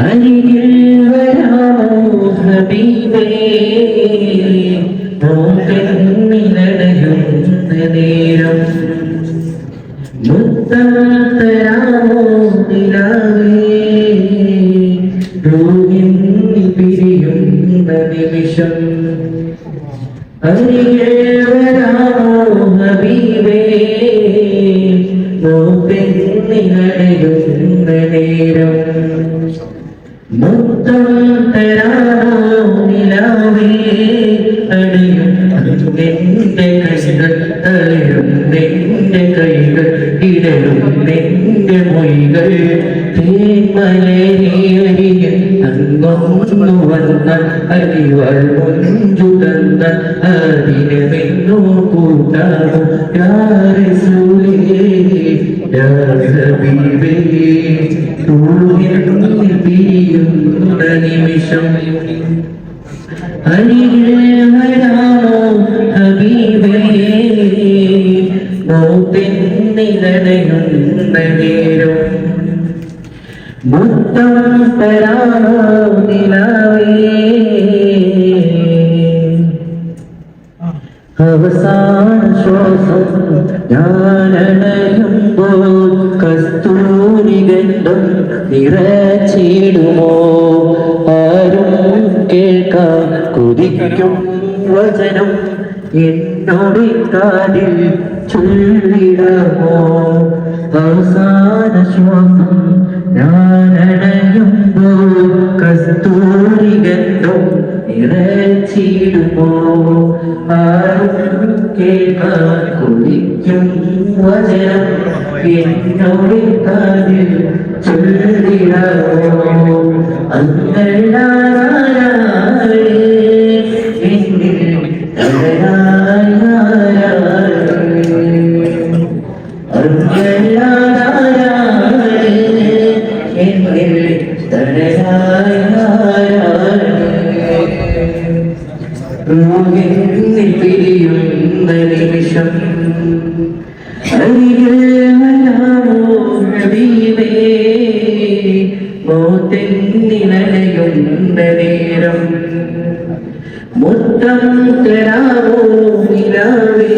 അരികിൽ വരാമോ ഹബീബേ നോക്കെന്നിലടയുന്ന നേരം മുത്തം തരാമോ നിലാവേ റൂഹിൽ പിരിയുന്ന നിമിഷം അരികെ വരാമോ ഹബീബേ? അടിയും നിന്റെ കൈകൾ തളരും നിന്റെ കൈകൾ ഇടരും നിന്റെ തങ്ങൊന്നു വന്ന അരിവൾ മുഞ്ചു തന്ന അതിനെ മെന്നു കൂട്ടാകും പിരിയുന്ന നിമിഷം അരികിൽ വരാമോ ഹബീബേ മോത്തിന്നിലടയുന്ന നേരം മുത്തം തരാമോ നിലാവേ അവസാന ശ്വാസം ഞാനണയുമ്പോൾ കസ്തൂരി ഗന്ധം നിറച്ചിടുമോ? ആരും കേൾക്കാൻ കൊതിക്കും വചനം എന്നോട് കാതിൽ ചൊല്ലിടമോ? അവസാന ശ്വാസം ഞാനണയുമ്പോൾ നിറച്ചിടുമോ ആരും കേൾക്കാൻ കൊതിക്കും വചനം എന്നോട് കാതിൽ ചൊല്ലിടമോ അങ്ങളാരേ എന്നിൽ പിരിയുന്ന നിമിഷം മോത്തെന്നിലയുന്ന നേരം മുത്തം തരാമോ നിലാവേ?